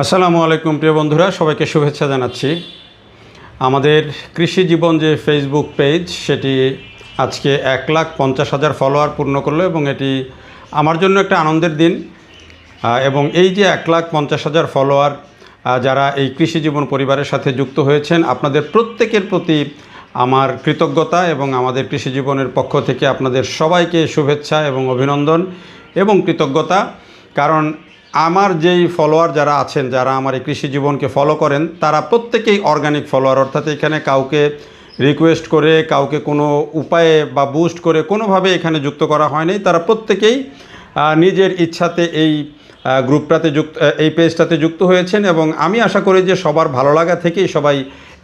আসসালামু আলাইকুম, প্রিয় বন্ধুরা, সবাইকে শুভেচ্ছা জানাচ্ছি। আমাদের কৃষি জীবন যে ফেসবুক পেজ সেটি আজকে এক লাখ পঞ্চাশ হাজার ফলোয়ার পূর্ণ করল এবং এটি আমার জন্য একটা আনন্দের দিন। এবং এই যে এক লাখ পঞ্চাশ হাজার ফলোয়ার যারা এই কৃষি জীবন পরিবারের সাথে যুক্ত হয়েছেন, আপনাদের প্রত্যেকের প্রতি আমার কৃতজ্ঞতা এবং আমাদের কৃষি জীবনের পক্ষ থেকে আপনাদের সবাইকে শুভেচ্ছা এবং অভিনন্দন এবং কৃতজ্ঞতা। কারণ আমার যেই ফলোয়ার যারা আছেন, যারা আমার এই কৃষি জীবনকে ফলো করেন, তারা প্রত্যেকেই অর্গানিক ফলোয়ার অর্থাৎ এখানে কাউকে রিকোয়েস্ট করে, কাউকে কোনো উপায়ে বা বুস্ট করে কোনোভাবে এখানে যুক্ত করা হয়নি। তারা প্রত্যেকেই নিজের ইচ্ছাতে এই গ্রুপটাতে যুক্ত এই পেজটাতে যুক্ত হয়েছেন এবং আমি আশা করি যে সবার ভালো লাগা থেকেই সবাই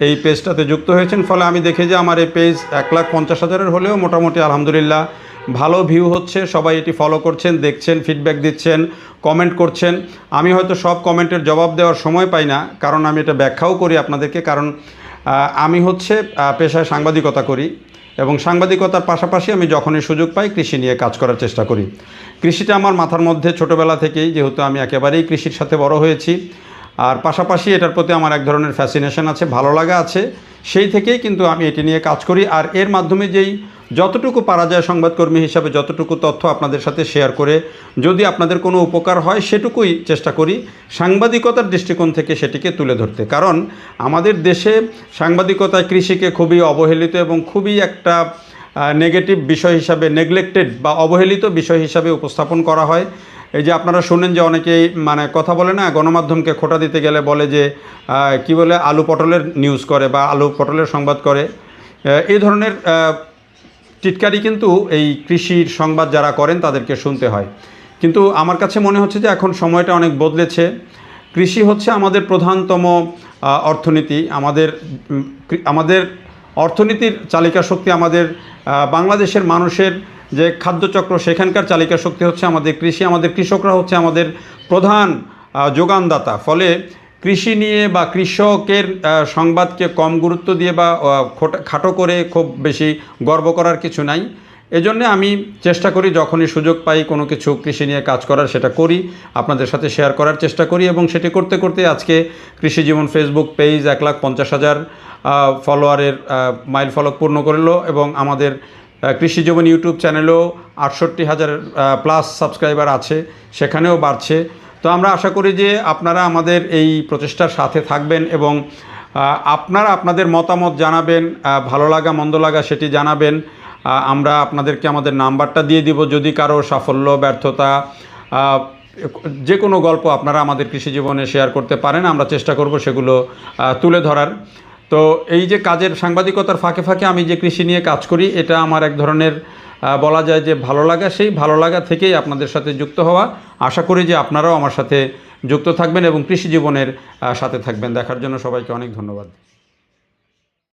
এই পেজটাতে যুক্ত হয়েছেন। ফলে আমি দেখি যে আমার এই পেজ এক লাখ পঞ্চাশ হাজারের হলেও মোটামুটি আলহামদুলিল্লাহ ভালো ভিউ হচ্ছে, সবাই এটি ফলো করছেন, দেখছেন ফিডব্যাক দিচ্ছেন কমেন্ট করছেন। আমি হয়তো সব কমেন্টের জবাব দেওয়ার সময় পাই না, কারণ আমি এটা ব্যাখ্যাও করি আপনাদেরকে, কারণ আমি হচ্ছে পেশায় সাংবাদিকতা করি এবং সাংবাদিকতার পাশাপাশি আমি যখনই সুযোগ পাই কৃষি নিয়ে কাজ করার চেষ্টা করি। কৃষিটা আমার মাথার মধ্যে ছোটোবেলা থেকেই, যেহেতু আমি একেবারেই কৃষির সাথে বড় হয়েছি, আর পাশাপাশি এটার প্রতি আমার এক ধরনের ফ্যাসিনেশন আছে, ভালো লাগা আছে, সেই থেকেই কিন্তু আমি এটি নিয়ে কাজ করি। আর এর মাধ্যমে যেই যতটুকু পারা যায় সংবাদকর্মী হিসাবে, যতটুকু তথ্য আপনাদের সাথে শেয়ার করে, যদি আপনাদের কোনো উপকার হয়, সেটুকুই চেষ্টা করি সাংবাদিকতার দৃষ্টিকোণ থেকে সেটিকে তুলে ধরতে। কারণ আমাদের দেশে সাংবাদিকতায় কৃষিকে খুবই অবহেলিত এবং খুবই একটা নেগেটিভ বিষয় হিসাবে নেগলেক্টেড বা অবহেলিত বিষয় হিসাবে উপস্থাপন করা হয়। এই যে আপনারা শুনেন যে অনেকেই মানে কথা বলে না, গণমাধ্যমকে খোটা দিতে গেলে বলে যে কি বলে, আলু পটলের নিউজ করে বা আলু পটলের সংবাদ করে। এই ধরনের টিটকারি কিন্তু এই কৃষির সংবাদ যারা করেন তাদেরকে শুনতে হয়। কিন্তু আমার কাছে মনে হচ্ছে যে এখন সময়টা অনেক বদলেছে। কৃষি হচ্ছে আমাদের প্রধানতম অর্থনীতি। আমাদের আমাদের অর্থনীতির চালিকা শক্তি আমাদের বাংলাদেশের মানুষের যে খাদ্যচক্র, সেখানকার চালিকা শক্তি হচ্ছে আমাদের কৃষি। আমাদের কৃষকরা হচ্ছে আমাদের প্রধান যোগানদাতা। ফলে কৃষি নিয়ে বা কৃষকের সংবাদকে কম গুরুত্ব দিয়ে বা খাটো করে খুব বেশি গর্ব করার কিছু নাই। এজন্য আমি চেষ্টা করি যখনই সুযোগ পাই কোনো কিছু কৃষি নিয়ে কাজ করার সেটা করি, আপনাদের সাথে শেয়ার করার চেষ্টা করি এবং সেটি করতে করতে আজকে কৃষি জীবন ফেসবুক পেজ এক লাখ পঞ্চাশ হাজার ফলোয়ারের মাইল ফলক পূর্ণ করল এবং আমাদের কৃষি জীবন ইউটিউব চ্যানেলেও আটষট্টি হাজার প্লাস সাবস্ক্রাইবার আছে, সেখানেও বাড়ছে। তো আমরা আশা করি যে আপনারা আমাদের এই প্রচেষ্টার সাথে থাকবেন এবং আপনারা আপনাদের মতামত জানাবেন ভালো লাগা, মন্দ লাগা সেটি জানাবেন। আমরা আপনাদেরকে আমাদের নাম্বারটা দিয়ে দিব। যদি কারও সাফল্য, ব্যর্থতা যে কোনো গল্প আপনারা আমাদের কৃষি জীবনে শেয়ার করতে পারেন, আমরা চেষ্টা করব সেগুলো তুলে ধরার। তো এই যে কাজের সাংবাদিকতার ফাঁকে ফাঁকে আমি যে কৃষি নিয়ে কাজ করি, এটা আমার এক ধরনের বলা যায় যে ভালো লাগা, সেই ভালো লাগা থেকেই আপনাদের সাথে যুক্ত হওয়া। আশা করি যে আপনারাও আমার সাথে যুক্ত থাকবেন এবং কৃষি জীবনের সাথে থাকবেন। দেখার জন্য সবাইকে অনেক ধন্যবাদ।